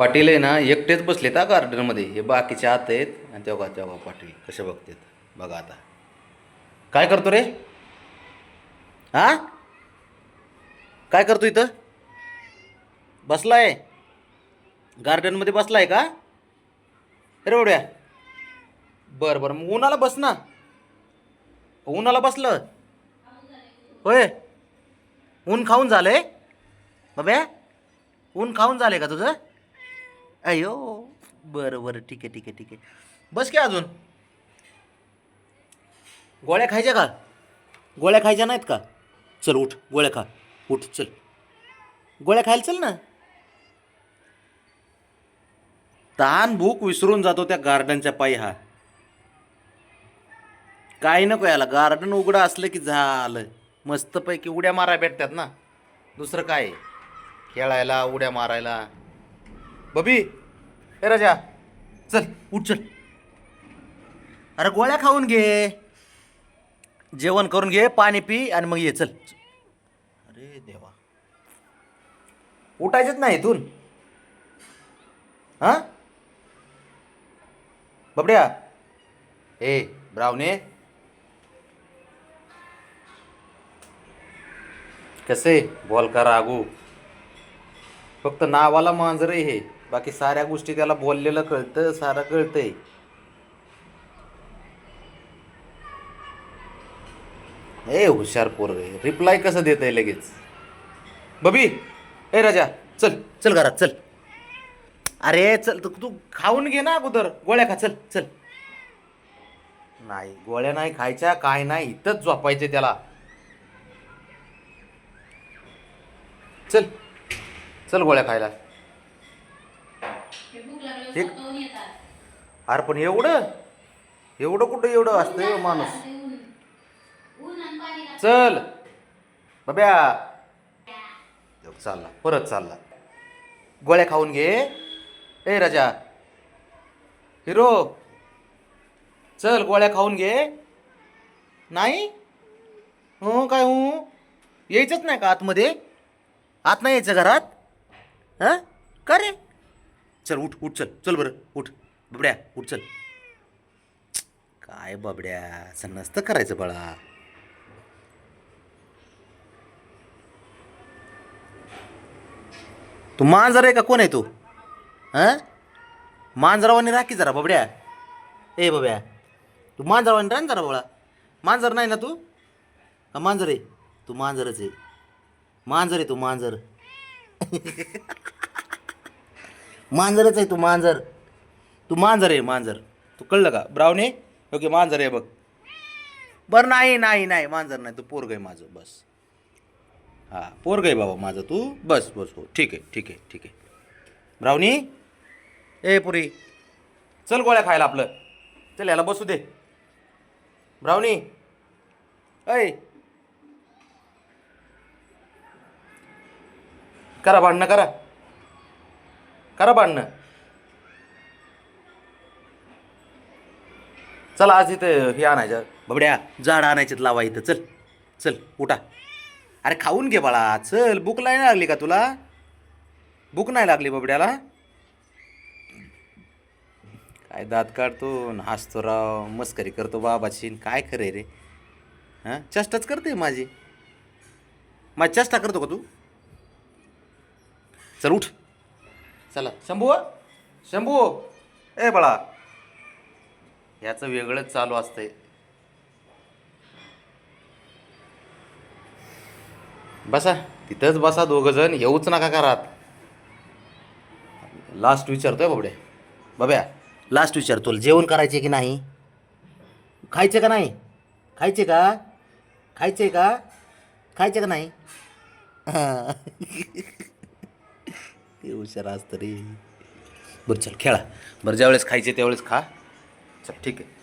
पाटील आहे ना एकटेच बसलेत हा गार्डनमध्ये. हे बाकीचे आत आहेत. आणि तेव्हा तेव्हा पाटील कसे बघतात? बघा आता. काय करतो रे? हा? काय करतो इथं? बसलाय? गार्डनमध्ये बसलाय का? रेवड्या बरं बरं. मग उन्हाला बस ना. उन्हाला बसलं. होय. ऊन खाऊन झालंय? बाब्या ऊन खाऊन झालंय का तुझं? अयो बरं बरं ठीक आहे ठीक आहे ठीक आहे. बस की अजून. गोळ्या खायच्या का? गोळ्या खायच्या नाहीत का? चल उठ गोळ्या खा. उठ चल. गोळ्या खायला चल ना. तहान भूक विसरून जातो त्या गार्डनच्या पायी हा. काही नको याला गार्डन उघडं असलं की झालं. मस्तपैकी उड्या मारा भेटतात ना. दुसरं काय? आहे? खेळायला उड्या मारायला. बबी ए राजा चल उठ चल. अरे गोळ्या खाऊन घे. जेवण करून घे पाणी पी आणि मग ये चल. अरे देवा. उठायचंच नाही इथून. हां? बबड्या. ए ब्रावने कसे? बोल का रागू. फक्त नावाला मांजर आहे हे. बाकी साऱ्या गोष्टी त्याला बोललेलं कळतं सारं कळतंय. ए हुशार पोर रिप्लाय कसं देत आहे लगेच? बबी! ए राजा चल. चल घरात चल. अरे चल तू तू खाऊन घे ना अगोदर. गोळ्या खा चल चल. नाही गोळ्या नाही खायच्या काय नाही इथंच झोपायचे त्याला. चल. चल गोळ्या खायला. हे- अरे पण एवढं? एवढं कुठं एवढं असतं माणूस? चल. बब्या. चालला. परत चालला. गोळ्या खाऊन घे. ए राजा. हिरो. चल गोळ्या खाऊन घे. नाही? हो काय हो? यायचंच नाही का आतमध्ये? आत नाही यायचं घरात? हां? का रे? चल उठ उठ चल चल बरं उठ. बबड्या उठ चल. काय बबड्या असं नसतं करायचं बाळा. तू मांजर आहे का? कोण आहे तू? हां? मांजरावानी राखी जरा बबड्या. ए बब्या तू मांजरावानी राह जरा बाळा. मांजर नाही ना तू? का मांजर आहे? तू मांजरच आहे. मांजर आहे तू मांजर. मांजरच आहे तू मांजर. तू मांजर आहे मांजर. तू कळलं का? ब्रावणे ओके मांजर आहे बघ. बरं नाही नाही नाही मांजर नाही. तू पोरग आहे माझं बस. हां पोरग आहे बाबा माझं तू. बस बस हो ठीक आहे ठीक आहे ठीक आहे. ब्रावणी ए पुरी. चल गोळ्या खायला आपलं. चल याला बसू दे. ब्रावणी ऐ. करा भांडणं करा. करा भांडणं. चला आज इथं हे आणायचं. बबड्या झाड आणायचं लावा इथं. चल चल उठा. अरे खाऊन घे बाळा. चल भूक नाही लागली का तुला? भूक नाही लागली बबड्याला? काय दात काढतो न हसतो राव. मस्करी करतो बाबाची. काय खरे रे? हां? चेष्टाच करते माझी. माझी चेष्टा करतो का तू? चल उठ. चला. शंभू? शंभू! ए बाळा. याचं वेगळंच चालू असतंय. बसा. तिथंच बसा दोघं जण येऊच नका घरात. लास्ट विचारतोय बाबड्या. बाब्या. लास्ट विचार तुला जेवण करायचे की नाही? खायचे का नाही? खायचे का? खायचे का? खायचे का नाही? ते हुशार असतं रे बरं चल खेळा. बरं ज्यावेळेस खायचे त्यावेळेस खा. चल ठीक आहे.